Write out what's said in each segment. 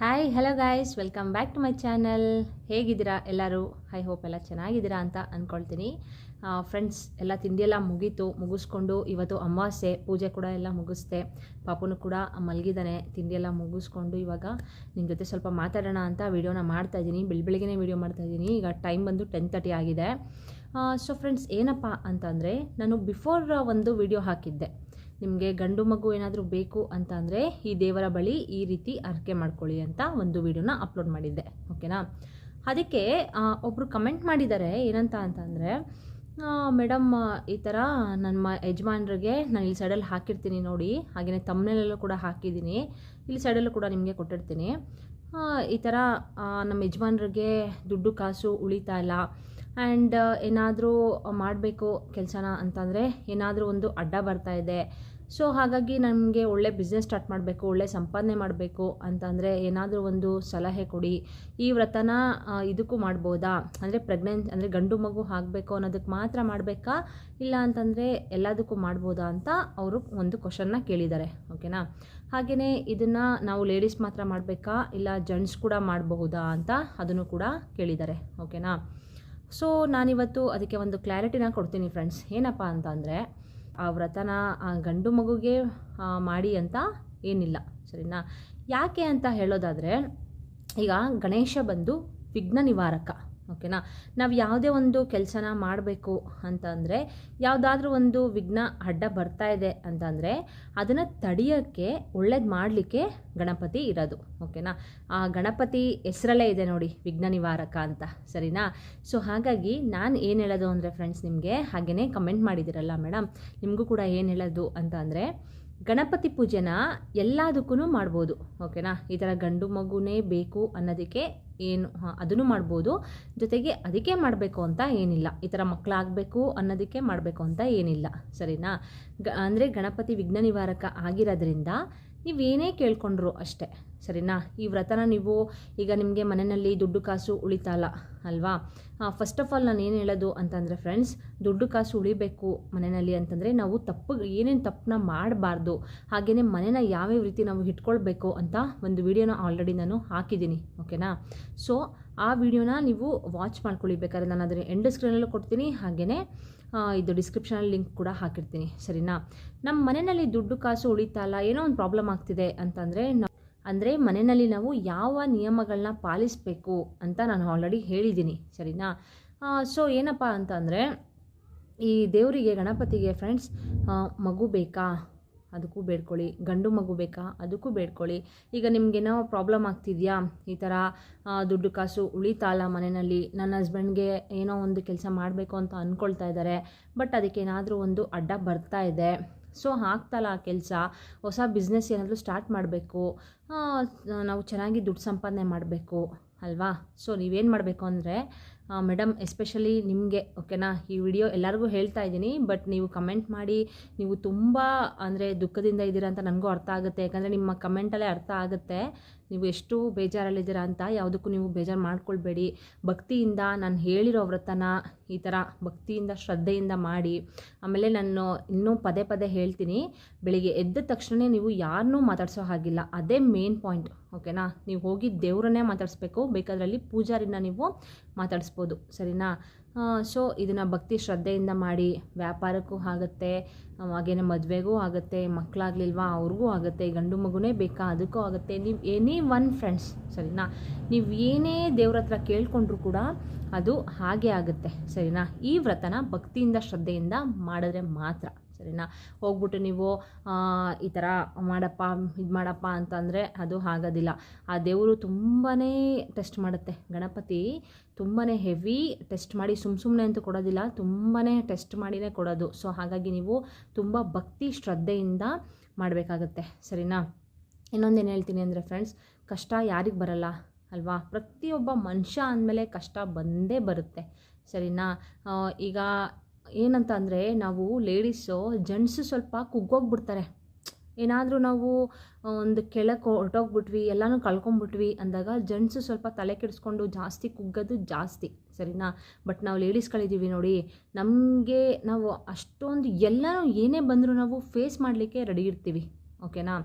Hi hello guys welcome back to my channel ಹೇಗಿದ್ದೀರಾ ಎಲ್ಲರೂ? I hope ಎಲ್ಲ ಚೆನ್ನಾಗಿದ್ದೀರಾ ಅಂತ ಅಂದ್ಕೊಳ್ತೀನಿ ಫ್ರೆಂಡ್ಸ್ ಎಲ್ಲ ತಿಂಡಿಯೆಲ್ಲ ಮುಗೀತು, ಮುಗಿಸ್ಕೊಂಡು ಇವತ್ತು ಅಮಾವಾಸ್ಯೆ, ಪೂಜೆ ಕೂಡ ಎಲ್ಲ ಮುಗಿಸ್ದೆ. ಪಾಪುನು ಕೂಡ ಮಲಗಿದ್ದಾನೆ, ತಿಂಡಿಯೆಲ್ಲ ಮುಗಿಸ್ಕೊಂಡು ಇವಾಗ ನಿಮ್ಮ ಜೊತೆ ಸ್ವಲ್ಪ ಮಾತಾಡೋಣ ಅಂತ ವೀಡಿಯೋನ ಮಾಡ್ತಾಯಿದ್ದೀನಿ ಬೆಳ ಬೆಳಗ್ಗೆ ವೀಡಿಯೋ ಮಾಡ್ತಾಯಿದ್ದೀನಿ ಈಗ ಟೈಮ್ ಬಂದು ಟೆನ್ ತರ್ಟಿ ಆಗಿದೆ. ಸೊ ಫ್ರೆಂಡ್ಸ್ ಏನಪ್ಪ ಅಂತಂದರೆ, ನಾನು ಬಿಫೋರ್ ಒಂದು ವಿಡಿಯೋ ಹಾಕಿದ್ದೆ. ನಿಮಗೆ ಗಂಡು ಮಗು ಏನಾದರೂ ಬೇಕು ಅಂತ ಅಂದರೆ ಈ ದೇವರ ಬಳಿ ಈ ರೀತಿ ಅರ್ಕೆ ಮಾಡ್ಕೊಳ್ಳಿ ಅಂತ ಒಂದು ವಿಡಿಯೋನ ಅಪ್ಲೋಡ್ ಮಾಡಿದ್ದೆ ಓಕೆನಾ ಅದಕ್ಕೆ ಒಬ್ಬರು ಕಮೆಂಟ್ ಮಾಡಿದ್ದಾರೆ ಏನಂತ ಅಂತಂದರೆ ಮೇಡಮ್ ಈ ಥರ ನಮ್ಮ ಯಜಮಾನ್ರಿಗೆ ನಾನು ಇಲ್ಲಿ ಸೈಡಲ್ಲಿ ಹಾಕಿರ್ತೀನಿ ನೋಡಿ ಹಾಗೆಯೇ ತಮ್ಮನೆಲ್ಲೂ ಕೂಡ ಹಾಕಿದ್ದೀನಿ, ಇಲ್ಲಿ ಸೈಡಲ್ಲೂ ಕೂಡ ನಿಮಗೆ ಕೊಟ್ಟಿರ್ತೀನಿ. ಈ ಥರ ನಮ್ಮ ಯಜಮಾನ್ರಿಗೆ ದುಡ್ಡು ಕಾಸು ಉಳಿತಾ ಇಲ್ಲ ಆ್ಯಂಡ್ ಏನಾದರೂ ಮಾಡಬೇಕು ಕೆಲಸನ ಅಂತಂದರೆ ಏನಾದರೂ ಒಂದು ಅಡ್ಡ ಬರ್ತಾ ಇದೆ. ಸೊ ಹಾಗಾಗಿ ನಮಗೆ ಒಳ್ಳೆ ಬಿಸ್ನೆಸ್ ಸ್ಟಾರ್ಟ್ ಮಾಡಬೇಕು, ಒಳ್ಳೆ ಸಂಪಾದನೆ ಮಾಡಬೇಕು ಅಂತಂದರೆ ಏನಾದರೂ ಒಂದು ಸಲಹೆ ಕೊಡಿ. ಈ ವ್ರತನ ಇದಕ್ಕೂ ಮಾಡ್ಬೋದಾ? ಅಂದರೆ ಪ್ರೆಗ್ನೆನ್ ಅಂದರೆ ಗಂಡು ಮಗು ಆಗಬೇಕು ಅನ್ನೋದಕ್ಕೆ ಮಾತ್ರ ಮಾಡಬೇಕಾ? ಇಲ್ಲ ಅಂತಂದರೆ ಎಲ್ಲದಕ್ಕೂ ಮಾಡ್ಬೋದಾ ಅಂತ ಅವರು ಒಂದು ಕ್ವಶನ್ನ ಕೇಳಿದ್ದಾರೆ. ಓಕೆನಾ ಹಾಗೆಯೇ ಇದನ್ನು ನಾವು ಲೇಡೀಸ್ ಮಾತ್ರ ಮಾಡಬೇಕಾ? ಇಲ್ಲ ಜೆಂಟ್ಸ್ ಕೂಡ ಮಾಡಬಹುದಾ ಅಂತ ಅದನ್ನು ಕೂಡ ಕೇಳಿದ್ದಾರೆ. ಓಕೆನಾ ಸೊ ನಾನಿವತ್ತು ಅದಕ್ಕೆ ಒಂದು ಕ್ಲಾರಿಟಿನ ಕೊಡ್ತೀನಿ ಫ್ರೆಂಡ್ಸ್ ಏನಪ್ಪ ಅಂತ ಅಂದರೆ, ಆ ವ್ರತನ, ಆ ಗಂಡು ಮಗುಗೆ ಮಾಡಿ ಅಂತ ಏನಿಲ್ಲ, ಸರಿನಾ? ಯಾಕೆ ಅಂತ ಹೇಳೋದಾದರೆ, ಈಗ ಗಣೇಶ ಬಂದು ವಿಘ್ನ ನಿವಾರಕ. ಓಕೆನಾ ನಾವು ಯಾವುದೇ ಒಂದು ಕೆಲಸನ ಮಾಡಬೇಕು ಅಂತಂದರೆ, ಯಾವುದಾದ್ರೂ ಒಂದು ವಿಘ್ನ ಅಡ್ಡ ಬರ್ತಾ ಇದೆ ಅಂತಂದರೆ, ಅದನ್ನು ತಡೆಯೋಕ್ಕೆ, ಒಳ್ಳೇದು ಮಾಡಲಿಕ್ಕೆ ಗಣಪತಿ ಇರೋದು. ಓಕೆನಾ ಆ ಗಣಪತಿ ಹೆಸರಲ್ಲೇ ಇದೆ ನೋಡಿ, ವಿಘ್ನ ನಿವಾರಕ ಅಂತ. ಸರಿನಾ? ಸೊ ಹಾಗಾಗಿ ನಾನು ಏನು ಹೇಳೋದು ಅಂದರೆ ಫ್ರೆಂಡ್ಸ್ ನಿಮಗೆ ಹಾಗೆಯೇ ಕಮೆಂಟ್ ಮಾಡಿದ್ದೀರಲ್ಲ ಮೇಡಮ್ ನಿಮಗೂ ಕೂಡ ಏನು ಹೇಳೋದು ಅಂತ ಅಂದರೆ ಗಣಪತಿ ಪೂಜೆನ ಎಲ್ಲದಕ್ಕೂ ಮಾಡ್ಬೋದು. ಓಕೆನಾ ಈ ಥರ ಗಂಡು ಮಗುನೇ ಬೇಕು ಅನ್ನೋದಕ್ಕೆ ಏನು ಅದನ್ನು ಮಾಡ್ಬೋದು. ಜೊತೆಗೆ ಅದಕ್ಕೆ ಮಾಡಬೇಕು ಅಂತ ಏನಿಲ್ಲ. ಈ ಥರ ಮಕ್ಕಳಾಗಬೇಕು ಅನ್ನೋದಕ್ಕೆ ಮಾಡಬೇಕು ಅಂತ ಏನಿಲ್ಲ. ಸರಿನಾ? ಗ, ಅಂದರೆ ಗಣಪತಿ ವಿಘ್ನ ನಿವಾರಕ ಆಗಿರೋದ್ರಿಂದ ನೀವೇನೇ ಕೇಳ್ಕೊಂಡ್ರು ಅಷ್ಟೇ. ಸರಿನಾ? ಈ ವ್ರತನ ನೀವು ಈಗ ನಿಮಗೆ ಮನೆಯಲ್ಲಿ ದುಡ್ಡು ಕಾಸು ಉಳಿತಲ್ಲ ಅಲ್ವಾ? ಫಸ್ಟ್ ಆಫ್ ಆಲ್ ನಾನು ಏನು ಹೇಳೋದು ಅಂತಂದರೆ ಫ್ರೆಂಡ್ಸ್ ದುಡ್ಡು ಕಾಸು ಉಳಿಬೇಕು ಮನೆಯಲ್ಲಿ ಅಂತಂದರೆ ನಾವು ತಪ್ಪು, ಏನೇನು ತಪ್ಪನ್ನ ಮಾಡಬಾರ್ದು. ಹಾಗೆಯೇ ಮನೇನ ಯಾವ್ಯಾವ ರೀತಿ ನಾವು ಇಟ್ಕೊಳ್ಬೇಕು ಅಂತ ಒಂದು ವಿಡಿಯೋನ ಆಲ್ರೆಡಿ ನಾನು ಹಾಕಿದ್ದೀನಿ ಓಕೆನಾ ಸೊ ಆ ವಿಡಿಯೋನ ನೀವು ವಾಚ್ ಮಾಡ್ಕೊಳ್ಳಿ ಬೇಕಾದ್ರೆ ನಾನು ಅದನ್ನು ಎಂಡ್ ಸ್ಕ್ರೀನಲ್ಲೂ ಕೊಡ್ತೀನಿ ಹಾಗೆಯೇ ಇದು ಡಿಸ್ಕ್ರಿಪ್ಷನಲ್ಲಿ ಲಿಂಕ್ ಕೂಡ ಹಾಕಿರ್ತೀನಿ, ಸರಿನಾ? ನಮ್ಮ ಮನೆಯಲ್ಲಿ ದುಡ್ಡು ಕಾಸು ಉಳಿತಲ್ಲ ಏನೋ ಒಂದು ಪ್ರಾಬ್ಲಮ್ ಆಗ್ತಿದೆ ಅಂತಂದರೆ ಅಂದರೆ ಮನೆಯಲ್ಲಿ ನಾವು ಯಾವ ನಿಯಮಗಳನ್ನ ಪಾಲಿಸಬೇಕು ಅಂತ ನಾನು ಆಲ್ರೆಡಿ ಹೇಳಿದ್ದೀನಿ, ಸರಿನಾ? ಸೊ ಏನಪ್ಪ ಅಂತಂದರೆ ಈ ದೇವರಿಗೆ, ಗಣಪತಿಗೆ ಫ್ರೆಂಡ್ಸ್ ಮಗು ಬೇಕಾ? ಅದಕ್ಕೂ ಬೇಡ್ಕೊಳ್ಳಿ. ಗಂಡು ಮಗು ಬೇಕಾ? ಅದಕ್ಕೂ ಬೇಡ್ಕೊಳ್ಳಿ. ಈಗ ನಿಮಗೇನೋ ಪ್ರಾಬ್ಲಮ್ ಆಗ್ತಿದೆಯಾ? ಈ ಥರ ದುಡ್ಡು ಕಾಸು ಉಳಿತಾಲ ಮನೆಯಲ್ಲಿ. ನನ್ನ ಹಸ್ಬೆಂಡ್ಗೆ ಏನೋ ಒಂದು ಕೆಲಸ ಮಾಡಬೇಕು ಅಂತ ಅಂದ್ಕೊಳ್ತಾ ಇದ್ದಾರೆ ಬಟ್ ಅದಕ್ಕೆ ಏನಾದರೂ ಒಂದು ಅಡ್ಡ ಬರ್ತಾ ಇದೆ. ಸೊ ಆಗ್ತಲ್ಲ ಆ ಕೆಲಸ. ಹೊಸ ಬಿಸ್ನೆಸ್ ಏನಾದರೂ ಸ್ಟಾರ್ಟ್ ಮಾಡಬೇಕು. ನಾವು ಚೆನ್ನಾಗಿ ದುಡ್ಡು ಸಂಪಾದನೆ ಮಾಡಬೇಕು. ಅಲ್ವಾ? ಸೊ ನೀವೇನು ಮಾಡಬೇಕು ಅಂದರೆ ಮೇಡಮ್ ಎಸ್ಪೆಷಲಿ ನಿಮಗೆ ಓಕೆನಾ ಈ ವಿಡಿಯೋ ಎಲ್ಲರಿಗೂ ಹೇಳ್ತಾ ಇದ್ದೀನಿ ಬಟ್ ನೀವು ಕಮೆಂಟ್ ಮಾಡಿ, ನೀವು ತುಂಬ, ಅಂದರೆ ದುಃಖದಿಂದ ಇದ್ದೀರ ಅಂತ ನನಗೂ ಅರ್ಥ ಆಗುತ್ತೆ. ಯಾಕಂದರೆ ನಿಮ್ಮ ಕಮೆಂಟಲ್ಲೇ ಅರ್ಥ ಆಗುತ್ತೆ. ನೀವು ಎಷ್ಟು ಬೇಜಾರಲ್ಲಿದ್ದೀರಾ ಅಂತ ಯಾವುದಕ್ಕೂ ನೀವು ಬೇಜಾರು ಮಾಡ್ಕೊಳ್ಬೇಡಿ. ಭಕ್ತಿಯಿಂದ ನಾನು ಹೇಳಿರೋ ವ್ರತನ ಈ ಥರ ಭಕ್ತಿಯಿಂದ, ಶ್ರದ್ಧೆಯಿಂದ ಮಾಡಿ. ಆಮೇಲೆ ನಾನು ಇನ್ನೂ ಪದೇ ಪದೇ ಹೇಳ್ತೀನಿ, ಬೆಳಿಗ್ಗೆ ಎದ್ದ ತಕ್ಷಣ ನೀವು ಯಾರನ್ನೂ ಮಾತಾಡ್ಸೋ ಹಾಗಿಲ್ಲ. ಅದೇ ಮೇನ್ ಪಾಯಿಂಟ್ ಓಕೆನಾ ನೀವು ಹೋಗಿ ದೇವರನ್ನೇ ಮಾತಾಡಿಸ್ಬೇಕು, ಬೇಕಾದ್ರಲ್ಲಿ ಪೂಜಾರಿನ ನೀವು ಮಾತಾಡಿಸ್ಬೋದು, ಸರಿನಾ? ಸೊ ಇದನ್ನು ಭಕ್ತಿ ಶ್ರದ್ಧೆಯಿಂದ ಮಾಡಿ ವ್ಯಾಪಾರಕ್ಕೂ ಆಗುತ್ತೆ, ಹಾಗೇನೆ ಮದುವೆಗೂ ಆಗುತ್ತೆ ಮಕ್ಕಳಾಗ್ಲಿಲ್ವಾ ಅವ್ರಿಗೂ ಆಗುತ್ತೆ, ಗಂಡು ಮಗುನೇ ಬೇಕಾ, ಅದಕ್ಕೂ ಆಗುತ್ತೆ. ನೀವು ಎನಿ ಒನ್ ಫ್ರೆಂಡ್ಸ್ ಸರಿನಾ? ನೀವು ಏನೇ ದೇವ್ರ ಹತ್ರ ಕೇಳ್ಕೊಂಡ್ರು ಕೂಡ ಅದು ಹಾಗೆ ಆಗುತ್ತೆ, ಸರಿನಾ? ಈ ವ್ರತನ ಭಕ್ತಿಯಿಂದ ಶ್ರದ್ಧೆಯಿಂದ ಮಾಡಿದ್ರೆ ಮಾತ್ರ. ಸರಿನಾ? ಹೋಗ್ಬಿಟ್ಟು ನೀವು ಈ ಥರ ಮಾಡಪ್ಪ, ಇದು ಮಾಡಪ್ಪ ಅಂತಂದರೆ ಅದು ಆಗೋದಿಲ್ಲ. ಆ ದೇವರು ತುಂಬಾ ಟೆಸ್ಟ್ ಮಾಡುತ್ತೆ. ಗಣಪತಿ ತುಂಬಾ ಹೆವಿ ಟೆಸ್ಟ್ ಮಾಡಿ ಸುಮ್ಮ ಸುಮ್ಮನೆ ಅಂತೂ ಕೊಡೋದಿಲ್ಲ ತುಂಬಾ ಟೆಸ್ಟ್ ಮಾಡಿನೇ ಕೊಡೋದು. ಸೊ ಹಾಗಾಗಿ ನೀವು ತುಂಬ ಭಕ್ತಿ ಶ್ರದ್ಧೆಯಿಂದ ಮಾಡಬೇಕಾಗತ್ತೆ. ಸರಿನಾ? ಇನ್ನೊಂದೇನು ಹೇಳ್ತೀನಿ ಅಂದರೆ ಫ್ರೆಂಡ್ಸ್ ಕಷ್ಟ ಯಾರಿಗೆ ಬರಲ್ಲ, ಅಲ್ವಾ? ಪ್ರತಿಯೊಬ್ಬ ಮನುಷ್ಯ ಅಂದಮೇಲೆ ಕಷ್ಟ ಬಂದೇ ಬರುತ್ತೆ. ಸರಿನಾ? ಈಗ ಏನಂತ ಅಂದರೆ ನಾವು ಲೇಡೀಸು, ಜೆಂಟ್ಸು ಸ್ವಲ್ಪ ಕುಗ್ಗೋಗ್ಬಿಡ್ತಾರೆ. ಏನಾದರೂ ನಾವು ಒಂದು ಕೆಳಕ್ಕೆ ಹೊರಟೋಗ್ಬಿಟ್ವಿ, ಎಲ್ಲನೂ ಕಳ್ಕೊಂಬಿಟ್ವಿ ಅಂದಾಗ ಜೆಂಟ್ಸು ಸ್ವಲ್ಪ ತಲೆ ಕೆಡಿಸ್ಕೊಂಡು ಜಾಸ್ತಿ ಕುಗ್ಗೋದು ಜಾಸ್ತಿ, ಸರಿನಾ? ಬಟ್ ನಾವು ಲೇಡೀಸ್ಗಳಿದ್ದೀವಿ ನೋಡಿ, ನಮಗೆ ನಾವು ಅಷ್ಟೊಂದು ಎಲ್ಲನೂ ಏನೇ ಬಂದರೂ ನಾವು ಫೇಸ್ ಮಾಡಲಿಕ್ಕೆ ರೆಡಿ ಇರ್ತೀವಿ, ಓಕೆನಾ?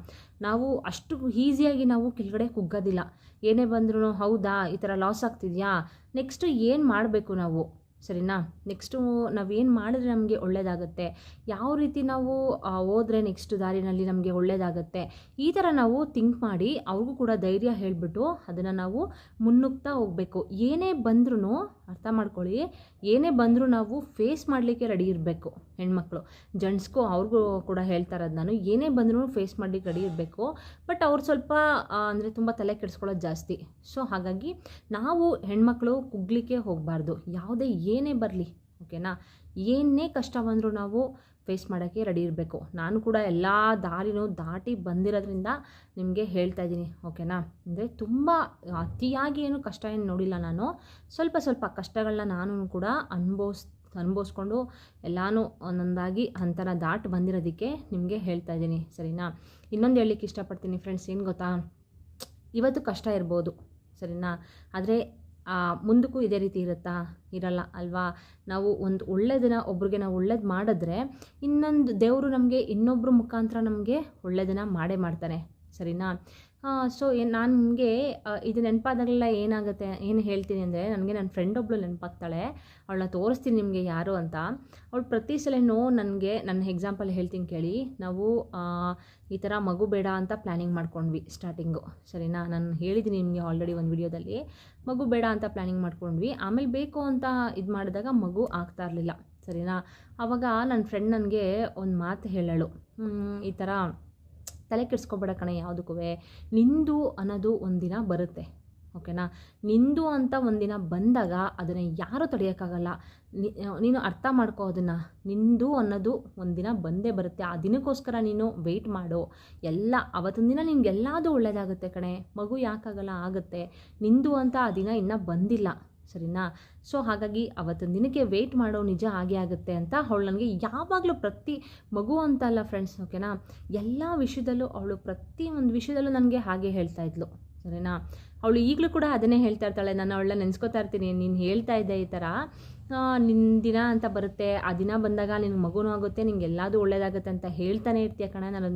ನಾವು ಅಷ್ಟು ಈಸಿಯಾಗಿ ನಾವು ಕೆಳಗಡೆ ಕುಗ್ಗೋದಿಲ್ಲ. ಏನೇ ಬಂದ್ರೂ, ಹೌದಾ, ಈ ಥರ ಲಾಸ್ ಆಗ್ತಿದೆಯಾ? ನೆಕ್ಸ್ಟು ಏನು ಮಾಡಬೇಕು ನಾವು? ಸರಿನಾ? ನೆಕ್ಸ್ಟು ನಾವೇನು ಮಾಡಿದ್ರೆ ನಮಗೆ ಒಳ್ಳೆಯದಾಗುತ್ತೆ ಯಾವ ರೀತಿ ನಾವು ಹೋದರೆ ನೆಕ್ಸ್ಟ್ ದಾರಿನಲ್ಲಿ ನಮಗೆ ಒಳ್ಳೆಯದಾಗುತ್ತೆ ಈ ಥರ ನಾವು ಥಿಂಕ್ ಮಾಡಿ ಅವ್ರಿಗೂ ಕೂಡ ಧೈರ್ಯ ಹೇಳಿಬಿಟ್ಟು ಅದನ್ನು ನಾವು ಮುನ್ನುಗ್ತಾ ಹೋಗಬೇಕು. ಏನೇ ಬಂದ್ರೂ ಅರ್ಥ ಮಾಡ್ಕೊಳ್ಳಿ, ಏನೇ ಬಂದರೂ ನಾವು ಫೇಸ್ ಮಾಡಲಿಕ್ಕೆ ರೆಡಿ ಇರಬೇಕು ಹೆಣ್ಮಕ್ಳು. ಜೆಂಟ್ಸ್ಗೂ ಅವ್ರಿಗೂ ಕೂಡ ಹೇಳ್ತಾ ಇರೋದು ನಾನು, ಏನೇ ಬಂದರೂ ಫೇಸ್ ಮಾಡಲಿಕ್ಕೆ ರೆಡಿ ಇರಬೇಕು. ಬಟ್ ಅವ್ರು ಸ್ವಲ್ಪ ಅಂದರೆ ತುಂಬ ತಲೆ ಕೆಡಿಸ್ಕೊಳ್ಳೋದು ಜಾಸ್ತಿ. ಸೊ ಹಾಗಾಗಿ ನಾವು ಹೆಣ್ಮಕ್ಳು ಕುಗ್ಲಿಕ್ಕೆ ಹೋಗಬಾರ್ದು. ಯಾವುದೇ ಏನೇ ಬರಲಿ ಓಕೆನಾ ಏನೇ ಕಷ್ಟ ಬಂದರೂ ನಾವು ಫೇಸ್ ಮಾಡೋಕ್ಕೆ ರೆಡಿ ಇರಬೇಕು. ನಾನು ಕೂಡ ಎಲ್ಲ ದಾರಿನೂ ದಾಟಿ ಬಂದಿರೋದ್ರಿಂದ ನಿಮಗೆ ಹೇಳ್ತಾ ಇದ್ದೀನಿ ಓಕೆನಾ ಅಂದರೆ ತುಂಬ ಅತಿಯಾಗಿ ಏನು ಕಷ್ಟ ಏನು ನೋಡಿಲ್ಲ ನಾನು. ಸ್ವಲ್ಪ ಸ್ವಲ್ಪ ಕಷ್ಟಗಳನ್ನ ನಾನು ಕೂಡ ಅನುಭವಿಸ್ ಅನುಭವಿಸ್ಕೊಂಡು ಎಲ್ಲನೂ ಒಂದೊಂದಾಗಿ ಹಂತನ ದಾಟಿ ಬಂದಿರೋದಕ್ಕೆ ನಿಮಗೆ ಹೇಳ್ತಾ ಇದ್ದೀನಿ, ಸರಿನಾ? ಇನ್ನೊಂದು ಹೇಳಲಿಕ್ಕೆ ಇಷ್ಟಪಡ್ತೀನಿ ಫ್ರೆಂಡ್ಸ್ ಏನು ಗೊತ್ತಾ? ಇವತ್ತು ಕಷ್ಟ ಇರ್ಬೋದು, ಸರಿನಾ? ಆದರೆ ಮುಂದಕ್ಕೂ ಇದೇ ರೀತಿ ಇರುತ್ತಾ? ಇರಲ್ಲ ಅಲ್ವಾ? ನಾವು ಒಂದು ಒಳ್ಳೆಯದನ್ನ ಒಬ್ರಿಗೆ ನಾವು ಒಳ್ಳೇದು ಮಾಡಿದ್ರೆ ಇನ್ನೊಂದು ದೇವರು ನಮಗೆ ಇನ್ನೊಬ್ಬರ ಮುಖಾಂತರ ನಮಗೆ ಒಳ್ಳೆಯದನ್ನ ಮಾಡೇ ಮಾಡ್ತಾನೆ. ಸರಿನಾ? ಸೊ ನಾನು ನಿಮಗೆ ಇದು ನೆನಪಾದಾಗಲೆಲ್ಲ ಏನಾಗುತ್ತೆ, ಏನು ಹೇಳ್ತೀನಿ ಅಂದರೆ, ನನಗೆ ನನ್ನ ಫ್ರೆಂಡ್ ಒಬ್ಬಳು ನೆನಪಾಗ್ತಾಳೆ, ಅವಳನ್ನ ತೋರಿಸ್ತೀನಿ ನಿಮಗೆ ಯಾರು ಅಂತ. ಅವಳು ಪ್ರತಿ ಸಲನೂ ನನಗೆ ನನ್ನ ಎಕ್ಸಾಂಪಲ್ ಹೇಳ್ತೀನಿ ಕೇಳಿ. ನಾವು ಈ ಥರ ಮಗು ಬೇಡ ಅಂತ ಪ್ಲ್ಯಾನಿಂಗ್ ಮಾಡ್ಕೊಂಡ್ವಿ ಸ್ಟಾರ್ಟಿಂಗು ಸರಿನಾ? ನಾನು ಹೇಳಿದ್ದೀನಿ ನಿಮಗೆ ಆಲ್ರೆಡಿ ಒಂದು ವಿಡಿಯೋದಲ್ಲಿ ಮಗು ಬೇಡ ಅಂತ ಪ್ಲ್ಯಾನಿಂಗ್ ಮಾಡ್ಕೊಂಡ್ವಿ. ಆಮೇಲೆ ಬೇಕು ಅಂತ ಇದು ಮಾಡಿದಾಗ ಮಗು ಆಗ್ತಾ ಇರಲಿಲ್ಲ. ಸರಿನಾ? ಆವಾಗ ನನ್ನ ಫ್ರೆಂಡ್ ನನಗೆ ಒಂದು ಮಾತು ಹೇಳಳು. ಈ ಥರ ತಲೆ ಕೆಡಿಸ್ಕೊಬೇಡ ಕಣೆ ಯಾವುದಕ್ಕೂ. ನಿಂದು ಅನ್ನೋದು ಒಂದಿನ ಬರುತ್ತೆ, ಓಕೆನಾ? ನಿಂದು ಅಂತ ಒಂದಿನ ಬಂದಾಗ ಅದನ್ನು ಯಾರೂ ತಡೆಯೋಕ್ಕಾಗಲ್ಲ. ನೀನು ಅರ್ಥ ಮಾಡ್ಕೋ ಅದನ್ನು. ನಿಂದು ಅನ್ನೋದು ಒಂದಿನ ಬಂದೇ ಬರುತ್ತೆ. ಆ ದಿನಕ್ಕೋಸ್ಕರ ನೀನು ವೆಯ್ಟ್ ಮಾಡು. ಎಲ್ಲ ಅವತ್ತೊಂದು ದಿನ ನಿಮ್ಗೆಲ್ಲದೂ ಒಳ್ಳೆಯದಾಗುತ್ತೆ ಕಣೆ. ಮಗು ಯಾಕಾಗಲ್ಲ, ಆಗುತ್ತೆ. ನಿಂದು ಅಂತ ಆ ದಿನ ಇನ್ನೂ ಬಂದಿಲ್ಲ. ಸರಿನಾ? ಸೊ ಹಾಗಾಗಿ ಅವತ್ತಿನ ದಿನಕ್ಕೆ ವೆಯ್ಟ್ ಮಾಡೋ ನಿಜ ಹಾಗೆ ಆಗುತ್ತೆ ಅಂತ ಅವಳು ನನಗೆ ಯಾವಾಗಲೂ ಪ್ರತಿ ಮಗು ಅಂತ ಅಲ್ಲ ಫ್ರೆಂಡ್ಸ್ ಓಕೆನಾ ಎಲ್ಲ ವಿಷಯದಲ್ಲೂ ಅವಳು ಪ್ರತಿ ಒಂದು ವಿಷಯದಲ್ಲೂ ನನಗೆ ಹಾಗೆ ಹೇಳ್ತಾ ಇದ್ಲು, ಸರಿನಾ? ಅವಳು ಈಗಲೂ ಕೂಡ ಅದನ್ನೇ ಹೇಳ್ತಾ ಇರ್ತಾಳೆ, ನಾನು ಅವಳನ್ನ ನೆನೆಸ್ಕೊತಾ ಇರ್ತೀನಿ, ನೀನು ಹೇಳ್ತಾ ಇದ್ದೆ ಈ ಥರ ನಿನ್ನ ದಿನ ಅಂತ ಬರುತ್ತೆ, ಆ ದಿನ ಬಂದಾಗ ನಿನ್ನ ಮಗುನೂ ಆಗುತ್ತೆ, ನಿಂಗೆ ಎಲ್ಲದೂ ಒಳ್ಳೇದಾಗುತ್ತೆ ಅಂತ ಹೇಳ್ತಾನೆ ಇರ್ತೀಯ ಕಣ, ನಾನು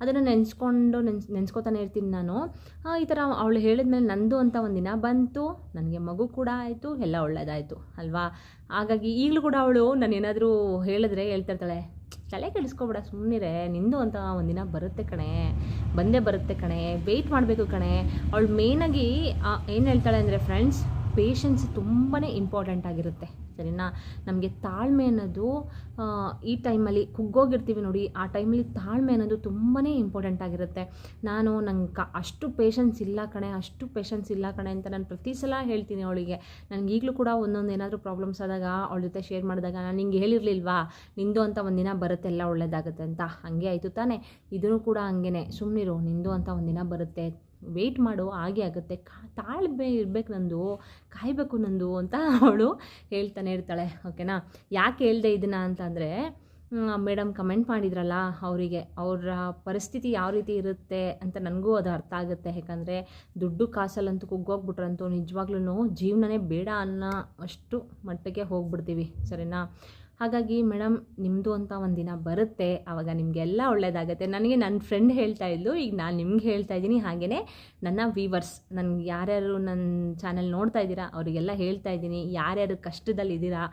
ಅದನ್ನ- ನೆನೆಸ್ಕೊಂಡು ನೆನ್ಸ್, ನೆನೆಸ್ಕೊತಾನೆ ಇರ್ತೀನಿ ನಾನು. ಈ ಥರ ಅವಳು ಹೇಳಿದ್ಮೇಲೆ ನಂದು ಅಂತ ಒಂದಿನ ಬಂತು. ನನಗೆ ಮಗು ಕೂಡ ಆಯಿತು, ಎಲ್ಲ ಒಳ್ಳೇದಾಯಿತು, ಅಲ್ವಾ? ಹಾಗಾಗಿ ಈಗಲೂ ಕೂಡ ಅವಳು ನಾನು ಏನಾದರೂ ಹೇಳಿದ್ರೆ ಹೇಳ್ತಿರ್ತಾಳೆ, ತಲೆ ಕೆಡಿಸ್ಕೊಬೇಡ ಸುಮ್ಮನಿರೆ ನಿಂದು ಅಂತ ಒಂದಿನ ಬರುತ್ತೆ ಕಣೆ, ಬಂದೇ ಬರುತ್ತೆ ಕಣೆ ವೆಯ್ಟ್ ಮಾಡಬೇಕು ಕಣೆ. ಅವಳು ಮೇನಾಗಿ ಏನು ಹೇಳ್ತಾಳೆ ಅಂದರೆ ಫ್ರೆಂಡ್ಸ್ ಪೇಷನ್ಸ್ ತುಂಬಾ ಇಂಪಾರ್ಟೆಂಟ್ ಆಗಿರುತ್ತೆ. ಸರಿನಾ? ನಮಗೆ ತಾಳ್ಮೆ ಅನ್ನೋದು ಈ ಟೈಮಲ್ಲಿ ಕುಗ್ಗೋಗಿರ್ತೀವಿ ನೋಡಿ, ಆ ಟೈಮಲ್ಲಿ ತಾಳ್ಮೆ ಅನ್ನೋದು ತುಂಬಾ ಇಂಪಾರ್ಟೆಂಟ್ ಆಗಿರುತ್ತೆ. ನಾನು ನಂಗೆ ಅಷ್ಟು ಪೇಷನ್ಸ್ ಇಲ್ಲ ಕಣೆ, ಅಷ್ಟು ಪೇಷನ್ಸ್ ಇಲ್ಲ ಕಣೆ ಅಂತ ನಾನು ಪ್ರತಿ ಸಲ ಹೇಳ್ತೀನಿ ಅವಳಿಗೆ. ನನಗೆ ಈಗಲೂ ಕೂಡ ಒಂದೊಂದು ಏನಾದರೂ ಪ್ರಾಬ್ಲಮ್ಸ್ ಆದಾಗ ಅವಳ ಜೊತೆ ಶೇರ್ ಮಾಡಿದಾಗ ನಾನು ನಿಂಗೆ ಹೇಳಿರಲಿಲ್ವಾ? ನಿಂದು ಅಂತ ಒಂದಿನ ಬರುತ್ತೆ ಎಲ್ಲ ಒಳ್ಳೇದಾಗುತ್ತೆ ಅಂತ. ಹಾಗೆ ಆಯಿತು ತಾನೇ? ಇದೂ ಕೂಡ ಹಂಗೇನೆ. ಸುಮ್ಮನಿರು ನಿಂದು ಅಂತ ಒಂದಿನ ಬರುತ್ತೆ. ವೆಯ್ಟ್ ಮಾಡು ಹಾಗೆ ಆಗುತ್ತೆ. ಕಾ, ತಾಳ್ಮೆ ಇರಬೇಕು ನಂದು, ಕಾಯಬೇಕು ನಂದು ಅಂತ ಅವಳು ಹೇಳ್ತಾನೆ ಇರ್ತಾಳೆ ಓಕೆನಾ ಯಾಕೆ ಹೇಳ್ದೆ ಇದನ್ನು ಅಂತಂದರೆ ಮೇಡಮ್ ಕಮೆಂಟ್ ಮಾಡಿದ್ರಲ್ಲ ಅವರಿಗೆ, ಅವರ ಪರಿಸ್ಥಿತಿ ಯಾವ ರೀತಿ ಇರುತ್ತೆ ಅಂತ ನನಗೂ ಅದು ಅರ್ಥ ಆಗುತ್ತೆ. ಯಾಕಂದರೆ ದುಡ್ಡು ಕಾಸಲ್ಲಂತೂ ಕುಗ್ಗೋಗ್ಬಿಟ್ರಂತೂ ನಿಜವಾಗ್ಲೂ ಜೀವನನೇ ಬೇಡ ಅನ್ನೋ ಅಷ್ಟು ಮಟ್ಟಕ್ಕೆ ಹೋಗ್ಬಿಡ್ತೀವಿ, ಸರಿನಾ? ಹಾಗಾಗಿ ಮೇಡಮ್ ನಿಮ್ಮದು ಅಂತ ಒಂದಿನ ಬರುತ್ತೆ ಆವಾಗ ನಿಮಗೆಲ್ಲ ಒಳ್ಳೆಯದಾಗುತ್ತೆ ನನಗೆ ನನ್ನ ಫ್ರೆಂಡ್ ಹೇಳ್ತಾ ಇದ್ಲು, ಈಗ ನಾನು ನಿಮ್ಗೆ ಹೇಳ್ತಾ ಇದ್ದೀನಿ ಹಾಗೆಯೇ ನನ್ನ ವೀವರ್ಸ್ ನನಗೆ ಯಾರ್ಯಾರು ನನ್ನ ಚಾನಲ್ ನೋಡ್ತಾ ಇದ್ದೀರಾ, ಅವರಿಗೆಲ್ಲ ಹೇಳ್ತಾ ಇದ್ದೀನಿ, ಯಾರ್ಯಾರು ಕಷ್ಟದಲ್ಲಿದ್ದೀರಾ,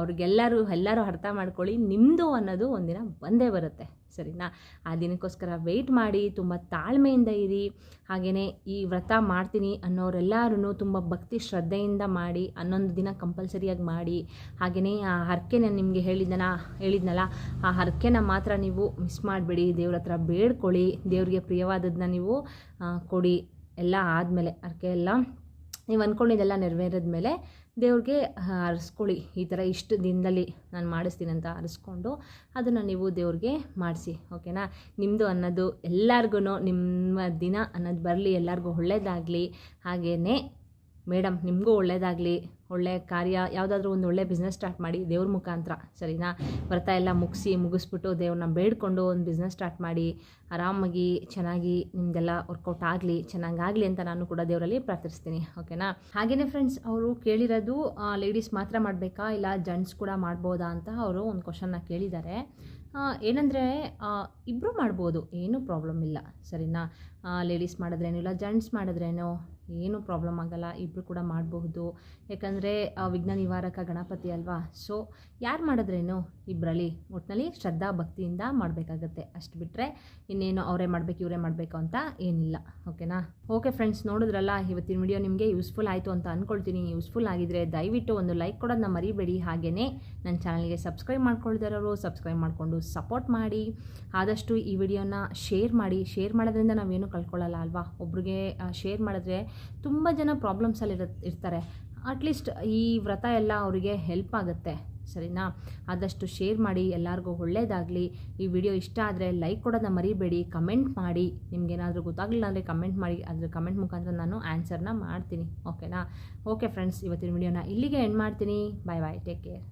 ಅವ್ರಿಗೆಲ್ಲರೂ, ಎಲ್ಲರೂ ಅರ್ಥ ಮಾಡ್ಕೊಳ್ಳಿ ನಿಮ್ಮದು ಅನ್ನೋದು ಒಂದಿನ ಬಂದೇ ಬರುತ್ತೆ. ಸರಿನಾ? ಆ ದಿನಕ್ಕೋಸ್ಕರ ವೆಯ್ಟ್ ಮಾಡಿ, ತುಂಬ ತಾಳ್ಮೆಯಿಂದ ಇರಿ. ಹಾಗೆಯೇ ಈ ವ್ರತ ಮಾಡ್ತೀನಿ ಅನ್ನೋರೆಲ್ಲರೂ ತುಂಬ ಭಕ್ತಿ ಶ್ರದ್ಧೆಯಿಂದ ಮಾಡಿ ಹನ್ನೊಂದು ದಿನ ಕಂಪಲ್ಸರಿಯಾಗಿ ಮಾಡಿ. ಹಾಗೆಯೇ ಆ ಹರಕೆ ನಾನು ನಿಮಗೆ ಹೇಳಿದ್ದನ, ಹೇಳಿದ್ನಲ್ಲ, ಆ ಹರಕೆನ ಮಾತ್ರ ನೀವು ಮಿಸ್ ಮಾಡಬೇಡಿ. ದೇವ್ರ ಹತ್ರ ಬೇಡ್ಕೊಳ್ಳಿ. ದೇವ್ರಿಗೆ ಪ್ರಿಯವಾದದನ್ನ ನೀವು ಕೊಡಿ. ಎಲ್ಲ ಆದಮೇಲೆ ಹರಕೆ ಎಲ್ಲ ನೀವು ಅಂದ್ಕೊಂಡಿದ್ದೆಲ್ಲ ನೆರವೇರಿದ ಮೇಲೆ ದೇವ್ರಿಗೆ ಹರಿಸ್ಕೊಳ್ಳಿ ಈ ಥರ ಇಷ್ಟು ದಿನದಲ್ಲಿ ನಾನು ಮಾಡಿಸ್ತೀನಿ ಅಂತ ಹರಿಸ್ಕೊಂಡು ಅದನ್ನು ನೀವು ದೇವ್ರಿಗೆ ಮಾಡಿಸಿ, ಓಕೆನಾ? ನಿಮ್ಮದು ಅನ್ನೋದು ಎಲ್ಲರಿಗೂ ನಿಮ್ಮ ದಿನ ಅನ್ನೋದು ಬರಲಿ, ಎಲ್ಲರಿಗೂ ಒಳ್ಳೆಯದಾಗಲಿ ಹಾಗೆಯೇ ಮೇಡಮ್, ನಿಮಗೂ ಒಳ್ಳೆಯದಾಗಲಿ ಒಳ್ಳೆಯ ಕಾರ್ಯ, ಯಾವುದಾದ್ರೂ ಒಂದು ಒಳ್ಳೆ ಬಿಸ್ನೆಸ್ ಸ್ಟಾರ್ಟ್ ಮಾಡಿ ದೇವ್ರ ಮುಖಾಂತರ, ಸರಿನಾ? ವ್ರತ ಎಲ್ಲ ಮುಗಿಸಿ, ಮುಗಿಸ್ಬಿಟ್ಟು ದೇವ್ರನ್ನ ಬೇಡ್ಕೊಂಡು ಒಂದು ಬಿಸ್ನೆಸ್ ಸ್ಟಾರ್ಟ್ ಮಾಡಿ, ಆರಾಮಾಗಿ, ಚೆನ್ನಾಗಿ ನಿಮಗೆಲ್ಲ ವರ್ಕೌಟ್ ಆಗಲಿ, ಚೆನ್ನಾಗಾಗಲಿ ಅಂತ ನಾನು ಕೂಡ ದೇವರಲ್ಲಿ ಪ್ರಾರ್ಥಿಸ್ತೀನಿ ಓಕೆನಾ ಹಾಗೆಯೇ ಫ್ರೆಂಡ್ಸ್ ಅವರು ಕೇಳಿರೋದು ಲೇಡೀಸ್ ಮಾತ್ರ ಮಾಡಬೇಕಾ? ಇಲ್ಲ ಜೆಂಟ್ಸ್ ಕೂಡ ಮಾಡ್ಬೋದಾ ಅಂತ ಅವರು ಒಂದು ಕ್ವಶನ್ನ ಕೇಳಿದ್ದಾರೆ. ಏನಂದರೆ ಇಬ್ಬರು ಮಾಡ್ಬೋದು, ಏನೂ ಪ್ರಾಬ್ಲಮ್ ಇಲ್ಲ, ಸರಿನಾ? ಲೇಡೀಸ್ ಮಾಡಿದ್ರೇನು ಇಲ್ಲ ಜೆಂಟ್ಸ್ ಮಾಡಿದ್ರೇನು ಏನೂ ಪ್ರಾಬ್ಲಮ್ ಆಗಲ್ಲ ಇಬ್ಬರು ಕೂಡ ಮಾಡಬಹುದು. ಯಾಕಂದರೆ ವಿಘ್ನ ನಿವಾರಕ ಗಣಪತಿ ಅಲ್ವಾ? ಸೊ ಯಾರು ಮಾಡಿದ್ರೇನು? ಇಬ್ಬರಲ್ಲಿ ಒಟ್ಟಿನಲ್ಲಿ ಶ್ರದ್ಧಾ ಭಕ್ತಿಯಿಂದ ಮಾಡಬೇಕಾಗತ್ತೆ. ಅಷ್ಟು ಬಿಟ್ಟರೆ ಇನ್ನೇನು ಅವರೇ ಮಾಡಬೇಕು, ಇವರೇ ಮಾಡಬೇಕು ಅಂತ ಏನಿಲ್ಲ. ಓಕೆನಾ? ಓಕೆ ಫ್ರೆಂಡ್ಸ್ ನೋಡಿದ್ರಲ್ಲ, ಇವತ್ತಿನ ವಿಡಿಯೋ ನಿಮಗೆ ಯೂಸ್ಫುಲ್ ಆಯಿತು ಅಂತ ಅಂದ್ಕೊಳ್ತೀನಿ ಯೂಸ್ಫುಲ್ ಆಗಿದ್ರೆ ದಯವಿಟ್ಟು ಒಂದು ಲೈಕ್ ಕೊಡೋದನ್ನ ಮರಿಬೇಡಿ. ಹಾಗೆಯೇ ನನ್ನ ಚಾನಲ್ಗೆ ಸಬ್ಸ್ಕ್ರೈಬ್ ಮಾಡ್ಕೊಳ್ದಿರೋರು ಸಬ್ಸ್ಕ್ರೈಬ್ ಮಾಡಿಕೊಂಡು ಸಪೋರ್ಟ್ ಮಾಡಿ. ಆದಷ್ಟು ಈ ವಿಡಿಯೋನ ಶೇರ್ ಮಾಡಿ. ಶೇರ್ ಮಾಡೋದ್ರಿಂದ ನಾವೇನು ಕಳ್ಕೊಳ್ಳಲ್ಲ ಅಲ್ವಾ? ಒಬ್ರಿಗೆ ಶೇರ್ ಮಾಡಿದ್ರೆ ತುಂಬ ಜನ ಪ್ರಾಬ್ಲಮ್ಸಲ್ಲಿ ಇರ ಇರ್ತಾರೆ. ಅಟ್ಲೀಸ್ಟ್ ಈ ವ್ರತ ಎಲ್ಲ ಅವರಿಗೆ ಹೆಲ್ಪ್ ಆಗುತ್ತೆ. ಸರಿನಾ? ಆದಷ್ಟು ಶೇರ್ ಮಾಡಿ, ಎಲ್ಲರಿಗೂ ಒಳ್ಳೆಯದಾಗಲಿ ಈ ವಿಡಿಯೋ ಇಷ್ಟ ಆದರೆ ಲೈಕ್ ಕೊಡೋದನ್ನ ಮರಿಬೇಡಿ. ಕಮೆಂಟ್ ಮಾಡಿ. ನಿಮಗೇನಾದರೂ ಗೊತ್ತಾಗಲಿಲ್ಲ ಅಂದರೆ ಕಮೆಂಟ್ ಮಾಡಿ. ಅದ್ರ ಕಮೆಂಟ್ ಮುಖಾಂತರ ನಾನು ಆನ್ಸರ್ನ ಮಾಡ್ತೀನಿ. ಓಕೆನಾ ಓಕೆ ಫ್ರೆಂಡ್ಸ್ ಇವತ್ತಿನ ವಿಡಿಯೋನ ಇಲ್ಲಿಗೆ ಎಂಡ್ ಮಾಡ್ತೀನಿ. ಬಾಯ್ ಬಾಯ್ ಟೇಕ್ ಕೇರ್